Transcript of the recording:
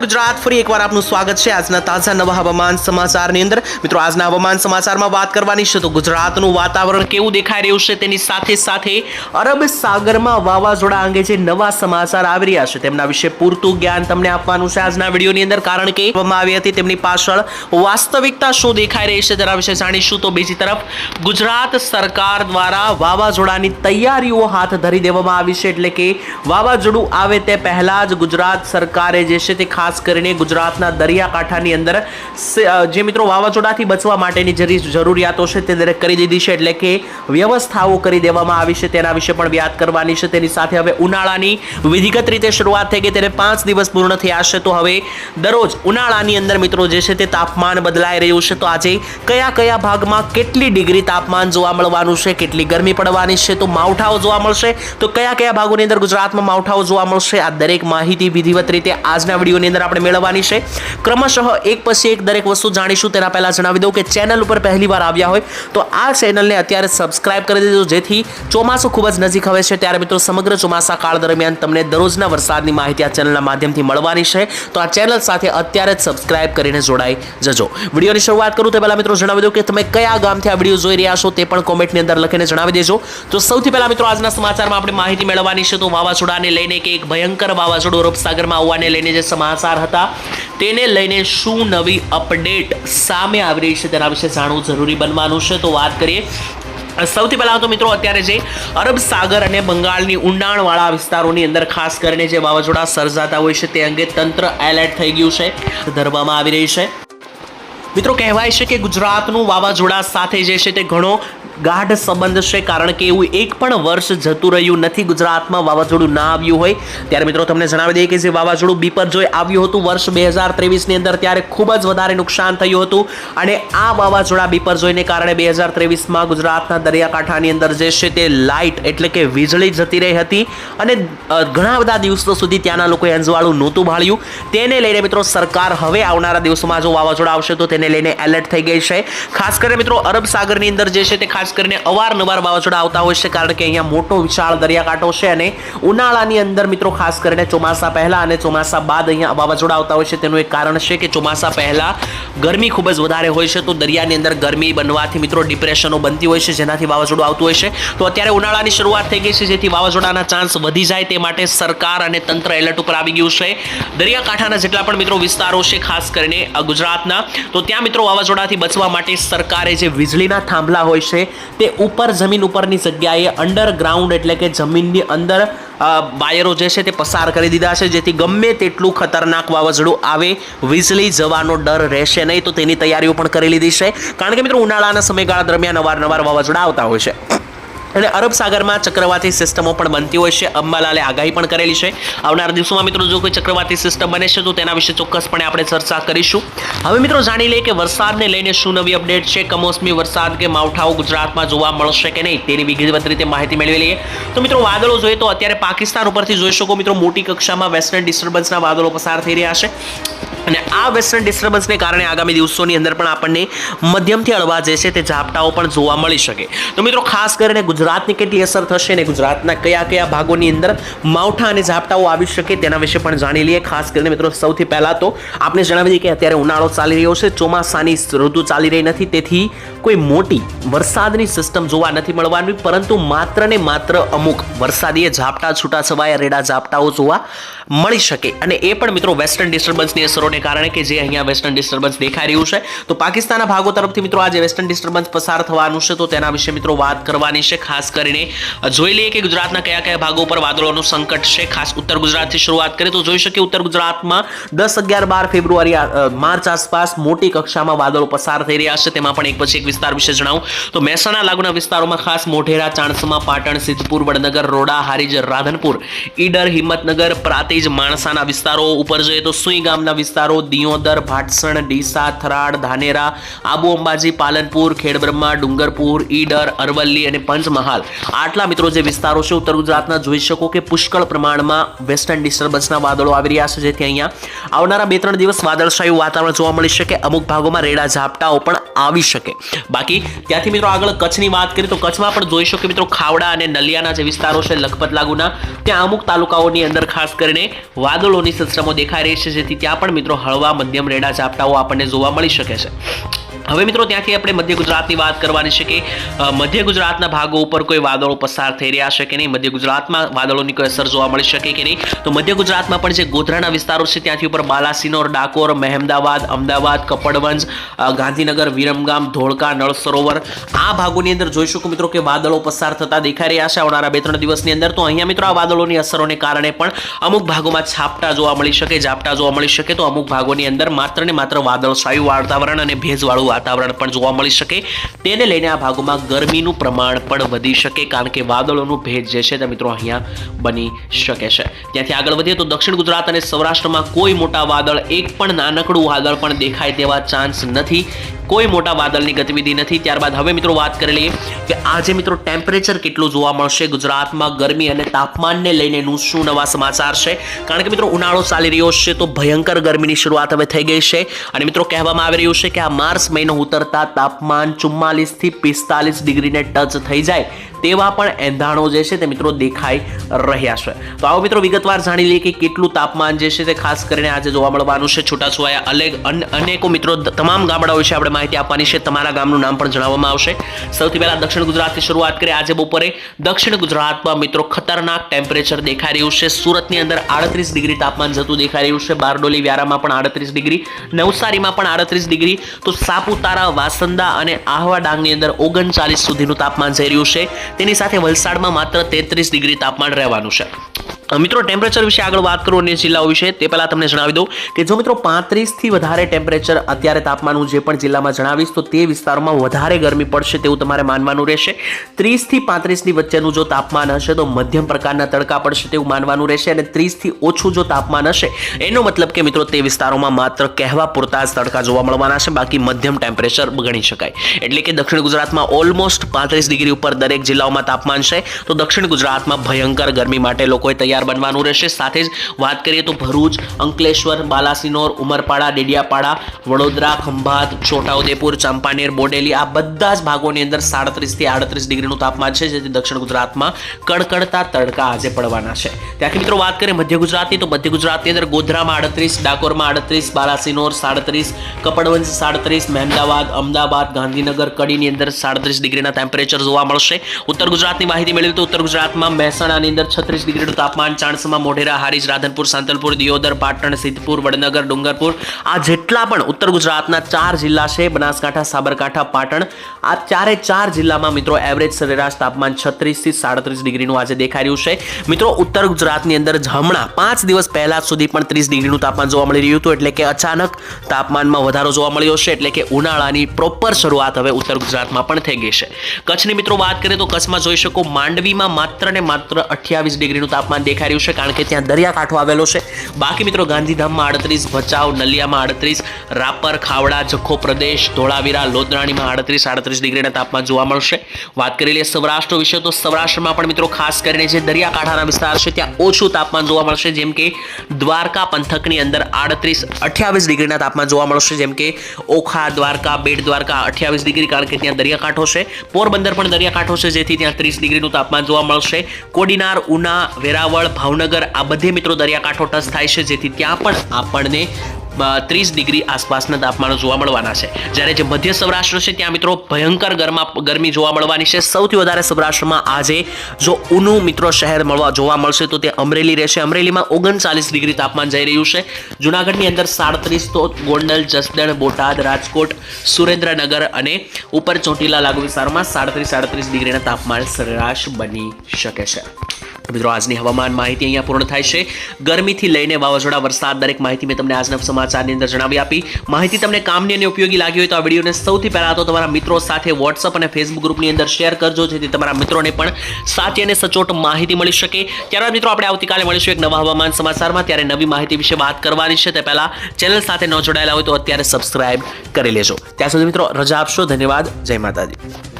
ગુજરાત ફરી એકવાર આપનું સ્વાગત છે. આજના તાજા નવા હવામાન સમાચારની અંદર મિત્રો, આજના હવામાન સમાચારમાં વાત કરવાની છે તો ગુજરાતનું વાતાવરણ કેવું દેખાઈ રહ્યું છે તેની સાથે સાથે અરબ સાગરમાં વાવાઝોડા અંગે જે નવા સમાચાર આવી રહ્યા છે તેમના વિશે પૂરતું જ્ઞાન તમને આપવાનું છે આજના વિડીયોની અંદર, કારણ કે કહેવામાં આવી હતી તેમની પાછળ વાસ્તવિકતા શું દેખાઈ રહી છે તેના વિશે જાણીશું. તો બીજી તરફ, ગુજરાત સરકાર દ્વારા વાવાઝોડાની તૈયારીઓ હાથ ધરી દેવામાં આવી છે એટલે કે વાવાઝોડું આવે તે પહેલાં જ ગુજરાત સરકારે જે છે તે ખાસ કરીને ગુજરાતના દરિયાકાંઠાની અંદર. જે મિત્રો વાવાઝોડાથી બચવા માટેની જરી, જરૂરિયાતો છે તે દરેક કરી દીધી છે એટલે કે વ્યવસ્થાઓ કરી દેવામાં આવી છે તેના વિશે પણ યાદ કરવાની છે. તેની સાથે હવે ઉનાળાની વિધિગત રીતે શરૂઆત થઈ ગઈ, તેને પાંચ દિવસ પૂર્ણ થયા છે. તો હવે દરરોજ ઉનાળાની અંદર મિત્રો જે છે તે તાપમાન બદલાઈ રહ્યું છે. તો આજે કયા કયા ભાગમાં કેટલી ડિગ્રી તાપમાન જોવા મળવાનું છે, કેટલી ગરમી પડવાની છે, તો માવઠાઓ જોવા મળશે. તો કયા કયા ભાગોની અંદર ગુજરાતમાં માવઠાઓ જોવા મળશે, આ દરેક માહિતી વિધિવત રીતે આજના વિડીયોની અંદર આપણે મેળવવાની છે. ક્રમશઃ એક પછી એક દરેક વસ્તુ જાણીશું તેના પહેલાં જણાવી દઉં કે ચેનલ ઉપર પહેલી વાર આવ્યા હોય તો આ ચેનલને અત્યારે સબસ્ક્રાઇબ કરી દેજો. જેથી ચોમાસું ખૂબ જ નજીક આવે છે. ત્યારે મિત્રો સમગ્ર ચોમાસા કાળ દરમિયાન તમને દરરોજના વરસાદની માહિતી આ ચેનલના માધ્યમથી મળવાની છે. તો આ ચેનલ સાથે અત્યારે જ સબસ્ક્રાઇબ કરીને જોડાઈ જજો. વિડીયોની શરૂઆત કરું તે પહેલા મિત્રો જણાવી દઉં કે તમે કયા ગામથી આ વીડિયો જોઈ રહ્યા છો તે પણ કોમેન્ટની અંદર લખીને જણાવી દેજો. તો સૌથી પહેલાં મિત્રો આજના સમાચારમાં આપણે માહિતી મેળવવાની છે. તો વાવાઝોડાને લઈને કે એક ભયંકર વાવાઝોડું અરબ આવવાને લઈને જે સમાચાર હતા. તેને લઈને શું નવી અપડેટ સામે આવી રહી છે તેના વિશે જાણવું જરૂરી બનવાનું છે. તો વાત કરીએ. સૌથી પહેલાં તો મિત્રો અત્યારે જે અરબ સાગર અને બંગાળની ઊંડાણવાળા વિસ્તારોની અંદર ખાસ કરીને જે વાવાઝોડા સર્જાતા હોય છે, તે અંગે તંત્ર એલર્ટ થઈ ગયું છે. ધરવામાં આવી રહી છે. મિત્રો, કહેવાય છે કે ગુજરાતનું વાવાઝોડા સાથે જે છે તે ઘણો ગાઢ સંબંધ છે, કારણ કે એવું એક પણ વર્ષ જતું રહ્યું નથી. ગુજરાતમાં વાવાઝોડું ના આવ્યું હોય. ત્યારે મિત્રો, તમને જણાવી દઈએ કે જે વાવાઝોડું બીપરજોય આવ્યું હતું વર્ષ બે હજાર ત્રેવીસની અંદર, ત્યારે ખૂબ જ વધારે નુકસાન થયું હતું. અને આ વાવાઝોડા બીપરજોયને કારણે બે હજાર ત્રેવીસમાં ગુજરાતના દરિયાકાંઠાની અંદર જે છે તે લાઇટ એટલે કે વીજળી જતી રહી હતી. અને ઘણા બધા દિવસો સુધી ત્યાંના લોકોએ અંજવાળું નહોતું ભાળ્યું. તેને લઈને મિત્રો, સરકાર હવે આવનારા દિવસોમાં જો વાવાઝોડા આવશે તો તેને લઈને એલર્ટ થઈ ગઈ છે. ખાસ કરીને મિત્રો, અરબ સાગરની અંદર જે છે તે ખાસ કરીને અવારનવાર વાવાઝોડા આવતા હોય છે, કારણ કે અહીંયા મોટો વિશાળ દરિયાકાંઠો છે અને ઉનાળાની અંદર મિત્રો, ખાસ કરીને ચોમાસા પહેલાં અને ચોમાસા બાદ અહીંયા વાવાઝોડા આવતા હોય છે. તેનું એક કારણ છે કે ચોમાસા પહેલાં ગરમી ખૂબ જ વધારે હોય છે, તો દરિયાની અંદર ગરમી બનવાથી મિત્રો ડિપ્રેશનો બનતી હોય છે, જેનાથી વાવાઝોડું આવતું હોય છે. તો અત્યારે ઉનાળાની શરૂઆત થઈ ગઈ છે, જેથી વાવાઝોડાના ચાન્સ વધી જાય તે માટે સરકાર અને તંત્ર એલર્ટ ઉપર આવી ગયું છે. દરિયાકાંઠાના જેટલા પણ મિત્રો વિસ્તારો છે, ખાસ કરીને ગુજરાતના, તો ત્યાં મિત્રો વાવાઝોડાથી બચવા માટે સરકારે જે વીજળીના થાંભલા હોય છે, તે ઉપર જમીન ઉપરની જગ્યાએ અંડરગ્રાઉન્ડ એટલે કે જમીનની અંદર વાયરો જે છે તે પસાર કરી દીધા છે, જેથી ગમે તેટલું ખતરનાક વાવાઝોડું આવે, વીજળી જવાનો ડર રહેશે નહીં. તો તેની તૈયારીઓ પણ કરી લીધી છે. કારણ કે મિત્રો, ઉનાળાના સમયગાળા દરમિયાન અવારનવાર વાવાઝોડા આવતા હોય છે. અને અરબ સાગરમાં ચક્રવાતી સિસ્ટમો પણ બનતી હોય છે. અંબાલાલે આગાહી પણ કરેલી છે. આવનારા દિવસોમાં મિત્રો જો કોઈ ચક્રવાતી સિસ્ટમ બને છે તો તેના વિશે ચોક્કસપણે આપણે ચર્ચા કરીશું. હવે મિત્રો જાણી લઈએ કે વરસાદને લઈને શું નવી અપડેટ છે? કમોસમી વરસાદ કે માવઠાઓ ગુજરાતમાં જોવા મળશે કે નહીં તેની વિગતવત રીતે માહિતી મેળવી લઈએ. તો મિત્રો વાદળો જોઈએ તો અત્યારે પાકિસ્તાન ઉપરથી જોઈ શકો મિત્રો મોટી કક્ષામાં વેસ્ટર્ન ડિસ્ટર્બન્સના વાદળો પસાર થઈ રહ્યા છે. અને આ વેસ્ટર્ન ડિસ્ટર્બન્સને કારણે આગામી દિવસોની અંદર પણ આપણને મધ્યમથી હળવા જે છે તે ઝાપટાઓ પણ જોવા મળી શકે. તો મિત્રો, ખાસ કરીને ગુજરાતની કેટલી અસર થશે ને ગુજરાતના કયા કયા ભાગોની અંદર માવઠા અને ઝાપટાઓ આવી શકે તેના વિશે પણ જાણી લઈએ. ખાસ કરીને મિત્રો, સૌથી પહેલાં તો આપણે જણાવી દઈએ કે અત્યારે ઉનાળો ચાલી રહ્યો છે. ચોમાસાની ઋતુ ચાલી રહી નથી. તેથી કોઈ મોટી વરસાદની સિસ્ટમ જોવા નથી મળવાની, પરંતુ માત્ર ને માત્ર અમુક વરસાદીય ઝાપટા છૂટા છવાયા રેડા ઝાપટાઓ જોવા મળી શકે. અને એ પણ મિત્રો વેસ્ટર્ન ડિસ્ટર્બન્સની અસરોને કારણે કે જે અહીંયા વેસ્ટર્ન ડિસ્ટર્બન્સ દેખાઈ રહ્યું છે, તો પાકિસ્તાનના ભાગો તરફથી મિત્રો આજે વેસ્ટર્ન ડિસ્ટર્બન્સ પસાર થવાનું છે, તો તેના વિશે મિત્રો વાત કરવાની છે, ખાસ કરીને જોઈ લઈએ કે ગુજરાતના કયા કયા ભાગો પર વાદળોનું સંકટ છે, ખાસ ઉત્તર ગુજરાતથી શરૂઆત કરીએ, તો જોઈ શકીએ ઉત્તર ગુજરાતમાં દસ અગિયાર બાર ફેબ્રુઆરી માર્ચ આસપાસ મોટી કક્ષામાં વાદળો પસાર થઈ રહ્યા છે, તેમાં પણ એક પછી એક વિસ્તાર વિશે જણાવું. તો મહેસાણા લાગુના વિસ્તારોમાં ખાસ મોઢેરા, ચાણસમા, પાટણ, સિદ્ધપુર, વડનગર, રોડા, હારીજ, રાધનપુર, ઈડર, હિંમતનગર, પ્રાતિજ, માણસાના વિસ્તારો ઉપર જોઈએ તો સુઈ ગામના વિસ્તારો દિયોદર, ભાટસણ, ડીસા, થરાડ, ધાનેરા, આબુ અંબાજી, પાલનપુર, ખેડબ્રહ્મા, ડુંગરપુર, ઈડર, અરવલ્લી અને પંચમહાલ. આટલા મિત્રો જે વિસ્તારો છે, ઉત્તર ગુજરાતના જોઈ શકો કે પુષ્કળ પ્રમાણમાં વેસ્ટર્ન ડિસ્ટર્બન્સના વાદળો આવી રહ્યા છે, જેથી અહીંયા આવનારા બે ત્રણ દિવસ વાદળશાયું વાતાવરણ જોવા મળી શકે. અમુક ભાગોમાં રેડા ઝાપટાઓ પણ આવી શકે. બાકી ત્યાંથી મિત્રો આગળ કચ્છની વાત કરીએ તો કચ્છમાં પણ જોઈ શકો મિત્રો ખાવડા અને નલિયાના જે વિસ્તારો છે, લખપત લાગુના, ત્યાં અમુક તાલુકાઓની અંદર ખાસ કરીને વાદળોની સિસ્ટમો દેખાઈ રહી છે, જેથી ત્યાં પણ મિત્રો હળવા મધ્યમ રેડા ઝાપટાઓ આપણને જોવા મળી શકે છે. હવે મિત્રો, ત્યાંથી આપણે મધ્ય ગુજરાતની વાત કરવાની છે કે મધ્ય ગુજરાતના ભાગો ઉપર કોઈ વાદળો પસાર થઈ રહ્યા છે કે નહીં? મધ્ય ગુજરાતમાં વાદળોની કોઈ અસર જોવા મળી શકે કે નહીં? તો મધ્ય ગુજરાતમાં પણ જે ગોધરાના વિસ્તારો છે, ત્યાંથી ઉપર બાલાસિનોર, ડાકોર, મહેમદાવાદ, અમદાવાદ, કપડવંજ ગાંધીનગર, વિરમગામ, ધોળકા નળ સરોવર આ ભાગોની અંદર જોઈ શકો મિત્રો કે વાદળો પસાર થતા દેખાઈ રહ્યા છે આવનારા બે ત્રણ દિવસની અંદર. તો અહીંયા મિત્રો, આ વાદળોની અસરોને કારણે પણ અમુક ભાગોમાં છાપટા જોવા મળી શકે, ઝાપટા જોવા મળી શકે. તો અમુક ભાગોની અંદર માત્ર ને માત્ર વાદળછાયું વાતાવરણ અને ભેજવાળું વાતાવરણ પણ જોવા મળી શકે. તેને લઈને આ ભાગોમાં ગરમીનું પ્રમાણ પણ વધી શકે કારણ કે વાદળોનું ભેજ જે છે તે મિત્રો અહીંયા બની શકે છે. ત્યાંથી આગળ વધીએ તો દક્ષિણ ગુજરાત અને સૌરાષ્ટ્રમાં કોઈ મોટા વાદળ એક પણ નાનકડું વાદળ પણ દેખાય તેવા ચાન્સ નથી. કોઈ મોટા વાદળની ગતિવિધિ નથી. ત્યારબાદ હવે મિત્રો વાત કરી લઈએ કે આજે મિત્રો ટેમ્પરેચર કેટલું જોવા મળશે? ગુજરાતમાં ગરમી અને તાપમાનને લઈને શું નવા સમાચાર છે? કારણ કે મિત્રો ઉનાળો ચાલી રહ્યો છે તો ભયંકર ગરમીની શરૂઆત હવે થઈ ગઈ છે. અને મિત્રો કહેવામાં આવી રહ્યું છે કે આ માર્ચ મહિનો ઉતરતા તાપમાન ચુમ્માલીસથી પિસ્તાલીસ ડિગ્રીને ટચ થઈ જાય તેવા પણ એંધાણો જે છે તે મિત્રો દેખાઈ રહ્યા છે. તો આવો મિત્રો વિગતવાર જાણી લઈએ કે કેટલું તાપમાન જે છે તે ખાસ કરીને આજે જોવા મળવાનું છે. છૂટાછવાયા અલગ અન- અનેકો મિત્રો તમામ ગામડાઓ છે આપણે માહિતી આપવાની છે. તમારા ગામનું નામ પણ જણાવવામાં આવશે. સૌથી પહેલાં દક્ષિણ ગુજરાતથી શરૂઆત કરીએ. આજે બપોરે દક્ષિણ ગુજરાતમાં મિત્રો ખતરનાક ટેમ્પરેચર દેખાઈ રહ્યું છે. સુરતની અંદર આડત્રીસ ડિગ્રી તાપમાન જતું દેખાઈ રહ્યું છે. બારડોલી, વ્યારામાં પણ આડત્રીસ ડિગ્રી. નવસારીમાં પણ આડત્રીસ ડિગ્રી. તો સાપુતારા, વાસંદા અને આહવા ડાંગની અંદર ઓગણચાલીસ સુધીનું તાપમાન જઈ રહ્યું છે. તેની સાથે વલસાડમાં માત્ર તેત્રીસ ડિગ્રી તાપમાન રહેવાનું છે. મિત્રો ટેમ્પરેચર વિશે આગળ વાત કરું અન્ય જિલ્લાઓ વિશે, તે પહેલાં તમને જણાવી દઉં કે જો મિત્રો પાંત્રીસથી વધારે ટેમ્પરેચર અત્યારે તાપમાન હું જે પણ જિલ્લામાં જણાવીશ, તો તે વિસ્તારમાં વધારે ગરમી પડશે તેવું તમારે માનવાનું રહેશે. ત્રીસથી પાંત્રીસની વચ્ચેનું જો તાપમાન હશે, તો મધ્યમ પ્રકારના તડકા પડશે તેવું માનવાનું રહેશે અને ત્રીસથી ઓછું જો તાપમાન હશે, એનો મતલબ કે મિત્રો તે વિસ્તારોમાં માત્ર કહેવા પૂરતા જ તડકા જોવા મળવાના છે, બાકી મધ્યમ ટેમ્પરેચર ગણી શકાય. એટલે કે દક્ષિણ ગુજરાતમાં ઓલમોસ્ટ પાંત્રીસ ડિગ્રી ઉપર દરેક જિલ્લાઓમાં તાપમાન છે, તો દક્ષિણ ગુજરાતમાં ભયંકર ગરમી માટે લોકોએ તૈયાર બનવાનું રહેશે. સાથે જ વાત કરીએ તો ભરૂચ, અંકલેશ્વર, બાલાસિનોર, ઉમરપાડા, ડેડિયાપાડા, વડોદરા, ખંભાત, છોટાઉદેપુર, ચાંપાનેર, બોડેલી આ બધા જ ભાગોની અંદર સાડત્રીસથી આડત્રીસ ડિગ્રીનું તાપમાન છે, જેથી દક્ષિણ ગુજરાતમાં કડકડતા તડકા આજે પડવાના છે. ત્યાંથી મિત્રો વાત કરીએ મધ્ય ગુજરાતની, તો મધ્ય ગુજરાતની અંદર ગોધરામાં આડત્રીસ, ડાકોરમાં આડત્રીસ, બાલાસિનોર સાડત્રીસ, કપડવંજ સાડત્રીસ, મહેમદાવાદ, અમદાવાદ, ગાંધીનગર, કડીની અંદર સાડત્રીસ ડિગ્રીના ટેમ્પરેચર જોવા મળશે. ઉત્તર ગુજરાતની માહિતી મેળવી તો ઉત્તર ગુજરાતમાં મહેસાણાની અંદર છત્રીસ ડિગ્રીનું તાપમાન ચાણસમા મોઢેરા, હારીજ, રાધનપુર, સાંતલપુર, દિયોદર, પાટણ, સિદ્ધપુર, વડનગર, ડુંગરપુર, આ જેટલા પણ ઉત્તર ગુજરાતના ચાર જિલ્લા છે, બનાસકાંઠા, સાબરકાંઠા, પાટણ, આ ચારે ચાર જિલ્લામાં મિત્રો એવરેજ સરેરાશ તાપમાન છત્રીસથી સાડત્રીસ ડિગ્રીનું આજે દેખાઈ રહ્યું છે. મિત્રો, ઉત્તર ગુજરાતની અંદર હમણાં પાંચ દિવસ પહેલા સુધી પણ ત્રીસ ડિગ્રીનું તાપમાન જોવા મળી રહ્યું હતું, એટલે કે અચાનક તાપમાનમાં વધારો જોવા મળ્યો છે, એટલે કે ઉનાળાની પ્રોપર શરૂઆત હવે ઉત્તર ગુજરાતમાં પણ થઈ ગઈ છે. કચ્છની મિત્રો વાત કરીએ તો કચ્છમાં જોઈ શકો માંડવીમાં માત્ર ને માત્ર અઠ્યાવીસ ડિગ્રીનું તાપમાન દેખાઈ રહ્યું છે કારણ કે ત્યાં દરિયાકાંઠો આવેલો છે. બાકી મિત્રો ગાંધીધામમાં આડત્રીસ, ભચાઉ, નલિયામાં આડત્રીસ, રાપર, ખાવડા, જખો પ્રદેશ, ધોળાવીરા, લોદરાણીમાં આડત્રીસ આડત્રીસ ડિગ્રીના તાપમાન જોવા મળશે. વાત કરી લઈએ સૌરાષ્ટ્ર વિશે, તો સૌરાષ્ટ્રમાં પણ મિત્રો ખાસ કરીને જે દરિયાકાંઠાના વિસ્તાર છે, ત્યાં ઓછું તાપમાન જોવા મળશે, જેમ કે દ્વારકા પંથકની અંદર આડત્રીસ, અઠ્યાવીસ ડિગ્રીના તાપમાન જોવા મળશે, જેમ કે ઓખા, દ્વારકા, બેટ દ્વારકા અઠ્યાવીસ ડિગ્રી કારણ કે ત્યાં દરિયાકાંઠો છે. પોરબંદર પણ દરિયાકાંઠો છે, જેથી ત્યાં ત્રીસ ડિગ્રીનું તાપમાન જોવા મળશે. કોડીનાર, ઉના, વેરાવળ ભાવનગર, આ બધે મિત્રો દરિયાકાંઠો ટચ થાય છે, જેથી ત્યાં પણ આપણને ત્રીસ ડિગ્રી આસપાસના તાપમાનો જોવા મળવાના છે. જ્યારે જે મધ્ય સૌરાષ્ટ્ર છે, ત્યાં મિત્રો ભયંકર ગરમા, ગરમી જોવા મળવાની છે. સૌથી વધારે સૌરાષ્ટ્રમાં આજે જો ઉનું મિત્રો શહેર મળવા જોવા મળશે, તો તે અમરેલી રહેશે. અમરેલીમાં ઓગણચાલીસ ડિગ્રી તાપમાન જઈ રહ્યું છે. જુનાગઢની અંદર સાડત્રીસ તો ગોંડલ, જસદણ, બોટાદ, રાજકોટ, સુરેન્દ્રનગર અને ઉપર ચોટીલા લાગુ વિસ્તારમાં સાડત્રીસ સાડત્રીસ ડિગ્રીના તાપમાન સરેરાશ બની શકે છે. મિત્રો, આજની હવામાન માહિતી અહીંયા પૂર્ણ થાય છે. ગરમીથી લઈને વાવાઝોડા, વરસાદ, દરેક માહિતી મેં તમને આજના સમાચારની અંદર જણાવી આપી. માહિતી તમને કામની અને ઉપયોગી લાગી હોય તો આ વિડીયોને સૌથી પહેલાં તો તમારા મિત્રો સાથે વોટ્સઅપ અને ફેસબુક ગ્રુપની અંદર શેર કરજો, જેથી તમારા મિત્રોને પણ સાચી અને સચોટ માહિતી મળી શકે. ત્યારબાદ મિત્રો, આપણે આવતીકાલે મળીશું એક નવા હવામાન સમાચારમાં. ત્યારે નવી માહિતી વિશે વાત કરવાની છે તે પહેલાં ચેનલ સાથે ન જોડાયેલા હોય તો અત્યારે સબસ્ક્રાઇબ કરી લેજો. ત્યાં સુધી મિત્રો, રજા આપશો. ધન્યવાદ. જય માતાજી.